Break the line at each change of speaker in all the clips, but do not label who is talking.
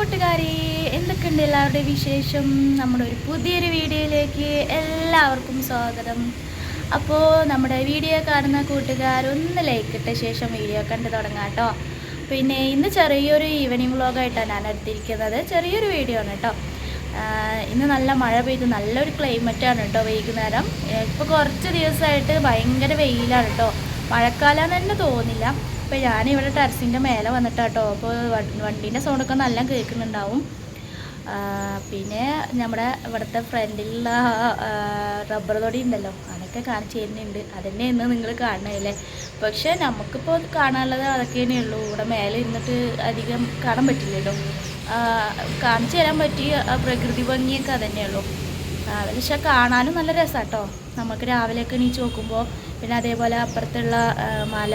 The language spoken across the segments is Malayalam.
കൂട്ടുകാരെ എന്തൊക്കെയുണ്ട് എല്ലാവരുടെയും വിശേഷം? നമ്മുടെ ഒരു പുതിയൊരു വീഡിയോയിലേക്ക് എല്ലാവർക്കും സ്വാഗതം. അപ്പോൾ നമ്മുടെ വീഡിയോ കാണുന്ന കൂട്ടുകാർ ഒന്ന് ലൈക്ക് ഇട്ട ശേഷം വീഡിയോ കണ്ട് തുടങ്ങാം കേട്ടോ. പിന്നെ ഇന്ന് ചെറിയൊരു ഈവനിങ് വ്ളോഗായിട്ടാണ് ഞാൻ എടുത്തിരിക്കുന്നത്. ചെറിയൊരു വീഡിയോ ആണ് കേട്ടോ. ഇന്ന് നല്ല മഴ പെയ്ത്. നല്ലൊരു ക്ലൈമറ്റാണ് കേട്ടോ വൈകുന്നേരം. ഇപ്പോൾ കുറച്ച് ദിവസമായിട്ട് ഭയങ്കര വെയിലാണ് കേട്ടോ. മഴക്കാലം തന്നെ തോന്നില്ല. അപ്പോൾ ഞാനിവിടെ ടെറസിന്റെ മേലെ വന്നിട്ടാട്ടോ. അപ്പോൾ വണ്ടീന്റെ സൗണ്ടൊക്കെ നല്ല കേൾക്കുന്നുണ്ടാവും. പിന്നെ നമ്മുടെ ഇവിടുത്തെ ഫ്രണ്ടിലുള്ള റബ്ബർ തൊടി ഉണ്ടല്ലോ. അതൊക്കെ കാണിച്ചു തരുന്നുണ്ട്. അതന്നെ ഇന്ന് നിങ്ങൾ കാണണല്ലേ പക്ഷേ നമുക്കിപ്പോൾ കാണാനുള്ളത് അതൊക്കെ തന്നെ ഉള്ളൂ ഇവിടെ മേലെ ഇരുന്നിട്ട് അധികം കാണാൻ പറ്റില്ലല്ലോ. കാണിച്ചു തരാൻ പറ്റിയ പ്രകൃതി ഭംഗിയൊക്കെ അതന്നെ ഉള്ളൂ ആ, പക്ഷെ കാണാനും നല്ല രസമാണ് കേട്ടോ നമുക്ക് രാവിലെയൊക്കെ എണീച്ച് നോക്കുമ്പോൾ പിന്നെ അതേപോലെ അപ്പുറത്തുള്ള മല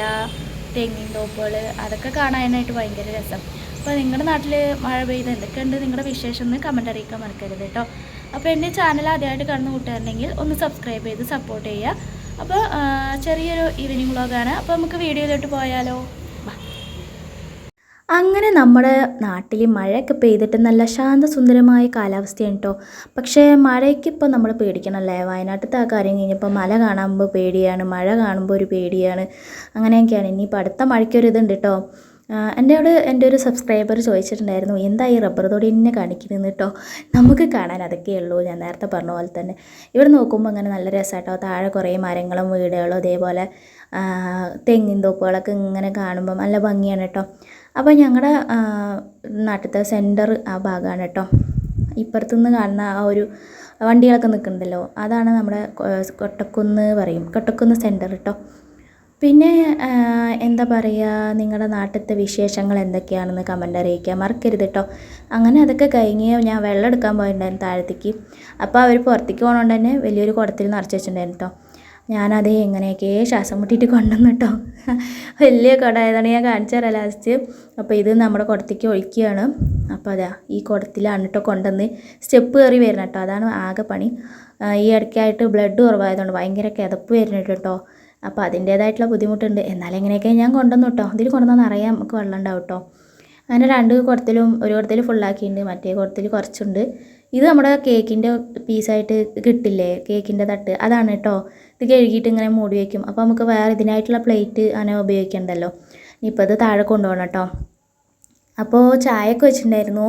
തെങ്ങിൻ തോപ്പുകൾ അതൊക്കെ കാണാനായിട്ട് ഭയങ്കര രസം. അപ്പോൾ നിങ്ങളുടെ നാട്ടിൽ മഴ പെയ്ത് എന്തൊക്കെയുണ്ട് നിങ്ങളുടെ വിശേഷം എന്ന് കമന്റ് അറിയിക്കാൻ മറക്കരുത് കേട്ടോ. അപ്പോൾ എന്റെ ചാനൽ ആദ്യമായിട്ട് കാണുന്ന കൂട്ടുകാരുണ്ടെങ്കിൽ ഒന്ന് സബ്സ്ക്രൈബ് ചെയ്ത് സപ്പോർട്ട് ചെയ്യുക. അപ്പോൾ ചെറിയൊരു ഈവനിങ് വ്ളോഗാണ് അപ്പോൾ നമുക്ക് വീഡിയോയിലോട്ട് പോയാലോ? അങ്ങനെ നമ്മുടെ നാട്ടിൽ മഴയൊക്കെ പെയ്തിട്ട് നല്ല ശാന്തസുന്ദരമായ കാലാവസ്ഥയാണ് കേട്ടോ പക്ഷേ മഴയ്ക്ക് ഇപ്പോൾ നമ്മൾ പേടിക്കണമല്ലേ വയനാട്ടിലത്തെ ആ കാര്യം കഴിഞ്ഞപ്പോൾ മല കാണുമ്പോൾ പേടിയാണ് മഴ കാണുമ്പോൾ ഒരു പേടിയാണ്. അങ്ങനെയൊക്കെയാണ്. ഇനിയിപ്പോൾ അടുത്ത മഴയ്ക്കൊരു ഇതുണ്ട് കേട്ടോ എന്നോട് എന്റെ ഒരു സബ്സ്ക്രൈബർ ചോദിച്ചിട്ടുണ്ടായിരുന്നു എന്താ ഈ റബ്ബർ തൊടി എന്നെ കാണിക്കുന്നത് കേട്ടോ നമുക്ക് കാണാൻ അതൊക്കെയേ ഉള്ളൂ ഞാൻ നേരത്തെ പറഞ്ഞ പോലെ തന്നെ. ഇവിടെ നോക്കുമ്പോൾ അങ്ങനെ നല്ല രസമാട്ടോ താഴെ കുറേ മരങ്ങളും വീടുകളും അതേപോലെ തെങ്ങിൻ തോപ്പുകളൊക്കെ ഇങ്ങനെ കാണുമ്പോൾ നല്ല ഭംഗിയാണ് കേട്ടോ അപ്പോൾ ഞങ്ങളുടെ നാട്ടിലത്തെ സെന്റർ ആ ഭാഗമാണ് കേട്ടോ ഇപ്പുറത്തുനിന്ന് കാണുന്ന ആ ഒരു വണ്ടികളൊക്കെ നിൽക്കുന്നുണ്ടല്ലോ അതാണ് നമ്മുടെ കൊട്ടക്കുന്ന് പറയും കൊട്ടക്കുന്ന് സെന്റർ കേട്ടോ പിന്നെ എന്താ പറയുക നിങ്ങളുടെ നാട്ടിലത്തെ വിശേഷങ്ങൾ എന്തൊക്കെയാണെന്ന് കമന്റ് അറിയിക്കുക മറക്കരുത് കേട്ടോ അങ്ങനെ അതൊക്കെ കഴിഞ്ഞ് ഞാൻ വെള്ളം എടുക്കാൻ പോയിട്ടുണ്ടായിരുന്നു താഴത്തേക്ക്. അപ്പോൾ അവർ പുറത്തേക്ക് പോകണോണ്ട് തന്നെ വലിയൊരു കുടത്തിൽ നിറച്ച് വെച്ചിട്ടുണ്ടായിരുന്നു കേട്ടോ ഞാനത് എങ്ങനെയൊക്കെ ശ്വാസം മുട്ടിയിട്ട് കൊണ്ടുവന്നു കേട്ടോ. വലിയ കുടമായതാണ് ഞാൻ കാണിച്ചു തരാം ലാസ്റ്റ് അപ്പോൾ ഇത് നമ്മുടെ കുടത്തേക്ക് ഒഴിക്കുകയാണ്. അപ്പോൾ അതാ ഈ കുടത്തിലാണ് കേട്ടോ കൊണ്ടുവന്ന് സ്റ്റെപ്പ് കയറി വരണം കേട്ടോ. അതാണ് ആകെ പണി. ഈ ഇടയ്ക്കായിട്ട് ബ്ലഡ് കുറവായതുകൊണ്ട് ഭയങ്കര കിതപ്പ് വരുന്നുണ്ട് കേട്ടോ. അപ്പോൾ അതിന്റേതായിട്ടുള്ള ബുദ്ധിമുട്ടുണ്ട്. എന്നാലും എങ്ങനെയൊക്കെ ഞാൻ കൊണ്ടുവന്നു കേട്ടോ. ഇതിൽ കൊണ്ടുവന്നാൽ അറിയാം നമുക്ക് വെള്ളം ഉണ്ടാവും കേട്ടോ. അങ്ങനെ രണ്ട് കുടത്തിലും ഒരു കുടത്തിൽ ഫുള്ളാക്കിയിട്ടുണ്ട് മറ്റേ കുടത്തിൽ കുറച്ചുണ്ട്. ഇത് നമ്മുടെ കേക്കിന്റെ പീസായിട്ട് കിട്ടില്ലേ? കേക്കിന്റെ തട്ട്. അതാണ് കേട്ടോ ഇത് കഴുകിയിട്ട് ഇങ്ങനെ മൂടി വയ്ക്കും അപ്പോൾ നമുക്ക് വേറെ ഇതിനായിട്ടുള്ള പ്ലേറ്റ് അങ്ങനെ ഉപയോഗിക്കണ്ടല്ലോ. ഇനിയിപ്പോൾ അത് താഴെ കൊണ്ടുപോകണം കേട്ടോ അപ്പോൾ ചായയൊക്കെ വെച്ചിട്ടുണ്ടായിരുന്നു.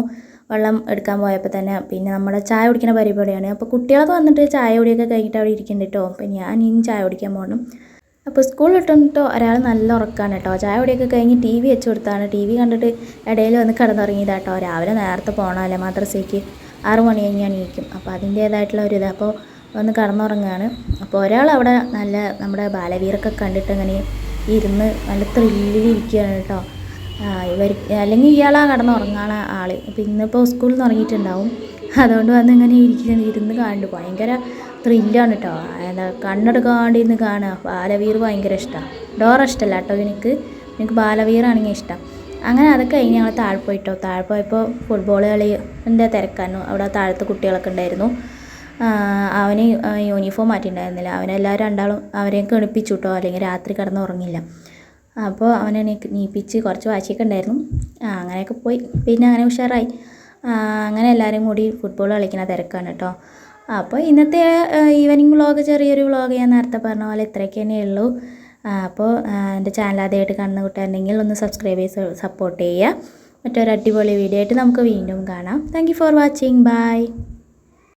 വെള്ളം എടുക്കാൻ പോയപ്പോൾ തന്നെ. പിന്നെ നമ്മുടെ ചായ കുടിക്കുന്ന പരിപാടിയാണ്. അപ്പോൾ കുട്ടികളൊക്കെ വന്നിട്ട് ചായ കുടിയൊക്കെ കഴിഞ്ഞിട്ട് അവിടെ ഇരിക്കുന്നുണ്ട് കേട്ടോ അപ്പോൾ ഞാൻ ഇനിയും ചായ കുടിക്കാൻ പോകണം അപ്പോൾ സ്കൂളിൽ വിട്ടിട്ടോ ഒരാൾ നല്ല ഉറക്കാണ് കേട്ടോ. ചായ കുടിയൊക്കെ കഴിഞ്ഞ് ടി വി വെച്ച് കൊടുത്താണ്. ടി വി കണ്ടിട്ട് ഇടയിൽ വന്ന് കിടന്നുറങ്ങിയതാ കേട്ടോ. രാവിലെ നേരത്തെ പോകണമല്ലേ മദ്രസയ്ക്ക് ആറ് മണി കഴിഞ്ഞാൽ എണീക്കും. അപ്പോൾ അതിന്റേതായിട്ടുള്ള ഒരു ഇത്. അപ്പോൾ വന്ന് കിടന്നുറങ്ങുകയാണ്. അപ്പോൾ ഒരാൾ അവിടെ നല്ല നമ്മുടെ ബാലവീരൊക്കെ കണ്ടിട്ട് അങ്ങനെ ഇരുന്ന് നല്ല ത്രില്ലിരിക്കുകയാണ് കേട്ടോ. ഇവർ അല്ലെങ്കിൽ ഇയാളാ കിടന്നുറങ്ങാണ ആൾ അപ്പോൾ ഇന്നിപ്പോൾ സ്കൂളിൽ നിന്ന് ഉറങ്ങിയിട്ടുണ്ടാവും. അതുകൊണ്ട് വന്ന് ഇങ്ങനെ ഇരിക്കുന്ന ഇരുന്ന് കാണുന്നുണ്ട് ഭയങ്കര ത്രില്ലാണ് കേട്ടോ എന്താ കണ്ണെടുക്കാണ്ട് നിന്ന് കാണുക. ബാലവീർ ഭയങ്കര ഇഷ്ടമാണ് ഡോറ ഇഷ്ടമല്ല കേട്ടോ എനിക്ക്. എനിക്ക് ബാലവീറാണെങ്കിൽ ഇഷ്ടം. അങ്ങനെ അതൊക്കെ കഴിഞ്ഞ് ഞങ്ങൾ താഴെ പോയിട്ടോ. താഴെ പോയപ്പോൾ ഫുട്ബോൾ കളിന്റെ തിരക്കായിരുന്നു. അവിടെ താഴത്ത് കുട്ടികളൊക്കെ ഉണ്ടായിരുന്നു. അവന് യൂണിഫോം മാറ്റിയിട്ടുണ്ടായിരുന്നില്ല. അവനെല്ലാവരും രണ്ടാളും അവരെയും കെണിപ്പിച്ചു കേട്ടോ അല്ലെങ്കിൽ രാത്രി കിടന്ന് ഉറങ്ങില്ല. അപ്പോൾ അവനെ നീപ്പിച്ച് കുറച്ച് വാശിയൊക്കെ ഉണ്ടായിരുന്നു. അങ്ങനെയൊക്കെ പോയി. പിന്നെ അങ്ങനെ ഉഷാറായി. അങ്ങനെ എല്ലാവരും കൂടി ഫുട്ബോൾ കളിക്കുന്ന തിരക്കാണ് കേട്ടോ അപ്പോൾ ഇന്നത്തെ ഈവനിങ് വ്ളോഗ് ചെറിയൊരു വ്ളോഗ് ഞാൻ നേരത്തെ പറഞ്ഞ പോലെ ഇത്രയൊക്കെ തന്നെ ഉള്ളൂ. അപ്പോൾ എന്റെ ചാനൽ ആദ്യമായിട്ട് കാണുന്ന കൂട്ടുകാരുണ്ടെങ്കിൽ ഒന്ന് സബ്സ്ക്രൈബ് ചെയ്ത് സപ്പോർട്ട് ചെയ്യുക. മറ്റൊരു അടിപൊളി വീഡിയോ ആയിട്ട് നമുക്ക് വീണ്ടും കാണാം. Thank for watching bye